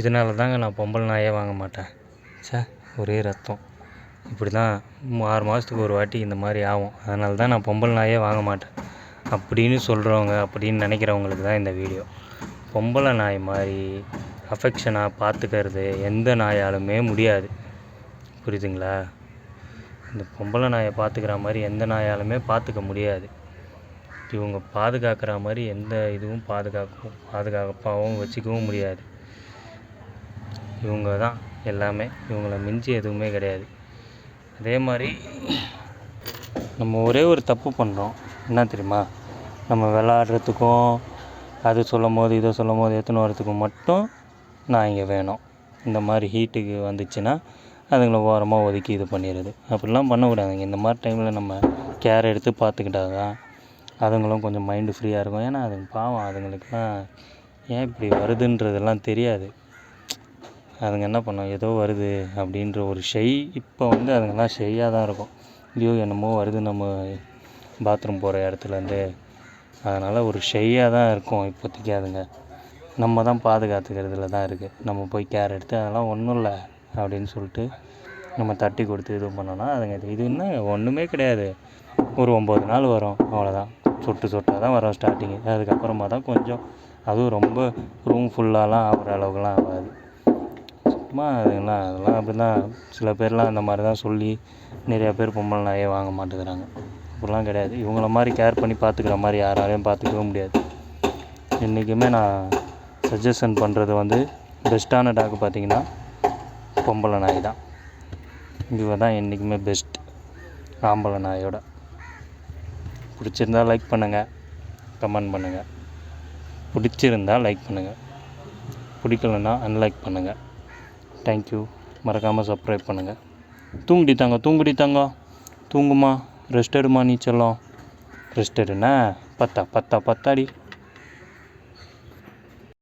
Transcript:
இதனால தாங்க நான் பொம்பளை நாயே வாங்க மாட்டேன். ச்சே ஒரே ரத்தம். இப்படி தான் ஆறு மாதத்துக்கு ஒரு வாட்டி இந்த மாதிரி ஆகும். அதனால தான் நான் பொம்பளை நாயே வாங்க மாட்டேன். அப்படின்னு சொல்கிறவங்க அப்படின்னு நினைக்கிறவங்களுக்கு தான் இந்த வீடியோ. பொம்பளை நாய் மாதிரி அஃபெக்ஷனாக பார்த்துக்கறது எந்த நாயாலுமே முடியாது. புரியுதுங்களா? இந்த பொம்பளை நாயை பார்த்துக்கிற மாதிரி எந்த நாயாலுமே பார்த்துக்க முடியாது. இவங்க பாதுகாக்கிற மாதிரி எந்த இதுவும் பாதுகாக்கவும் பாதுகாப்பாகவும் வச்சுக்கவும் முடியாது. இவங்க தான் எல்லாமே. இவங்கள மிஞ்சி எதுவுமே கிடையாது. அதே மாதிரி நம்ம ஒரே ஒரு தப்பு பண்ணுறோம் என்ன தெரியுமா? நம்ம விளாட்றதுக்கும் அது சொல்லும் போது இதை சொல்லும் போது எடுத்துன்னு வரத்துக்கும் மட்டும் நான் இங்கே வேணும். இந்த மாதிரி ஹீட்டுக்கு வந்துச்சுன்னா அதுங்களை ஓரமாக ஒதுக்கி இது பண்ணிடுது அப்படிலாம் பண்ணக்கூடாதுங்க. இந்த மாதிரி டைமில் நம்ம கேர் எடுத்து பார்த்துக்கிட்டா தான் அதுங்களும் கொஞ்சம் மைண்டு ஃப்ரீயாக இருக்கும். ஏன்னா அதுங்க பாவம் அதுங்களுக்குலாம் ஏன் இப்படி வருதுன்றதெல்லாம் தெரியாது. அதுங்க என்ன பண்ணும் ஏதோ வருது அப்படின்ற ஒரு ஷை இப்போ வந்து அதுங்கெல்லாம் ஷையாக தான் இருக்கும். ஐயோ என்னமோ வருது நம்ம பாத்ரூம் போகிற இடத்துலேருந்து. அதனால் ஒரு ஷையாக தான் இருக்கும் இப்போதைக்கு அதுங்க. நம்ம தான் பாதுகாத்துக்கிறதுல தான் இருக்குது நம்ம போய் கேர் எடுத்து அதெல்லாம் ஒன்றும் இல்லை அப்படின்னு சொல்லிட்டு நம்ம தட்டி கொடுத்து இது பண்ணோன்னா அதுங்க இது என்ன? ஒன்றுமே கிடையாது. ஒரு ஒம்பது நாள் வரும் அவ்வளோதான் சொட்டு சொட்டாக தான் வரும் ஸ்டார்டிங்கு அதுக்கப்புறமா தான் கொஞ்சம் அதுவும் ரொம்ப ரூம் ஃபுல்லாலாம் ஆகிற அளவுக்குலாம் ஆகாது. சும்மா என்ன அதெல்லாம் அப்படி தான் சில பேர்லாம் அந்த மாதிரி தான் சொல்லி நிறையா பேர் பொம்பளை நாயே வாங்க மாட்டேங்கிறாங்க. அப்படிலாம் கிடையாது. இவங்கள மாதிரி கேர் பண்ணி பார்த்துக்கிற மாதிரி யாராலையும் பார்த்துக்கவே முடியாது. என்றைக்குமே நான் சஜஷன் பண்ணுறது வந்து பெஸ்ட்டான டாக் பார்த்திங்கன்னா பொம்பளை நாய் தான். இவ தான் என்றைக்குமே பெஸ்ட் ஆம்பளை நாயோட. பிடிச்சிருந்தா லைக் பண்ணுங்கள் கமெண்ட் பண்ணுங்கள் பிடிச்சிருந்தா லைக் பண்ணுங்கள் பிடிக்கலன்னா அன்லைக் பண்ணுங்கள் தேங்க்யூ மறக்காமல் சப்ஸ்கிரைப் பண்ணுங்கள் தூங்குடி தாங்க தூங்குடி தாங்க தூங்குமா? ரெஸ்ட் எடுமா நீ செல்லம்? ரெஸ்ட் எடுண்ணா பத்தா பத்தா பத்தாடி.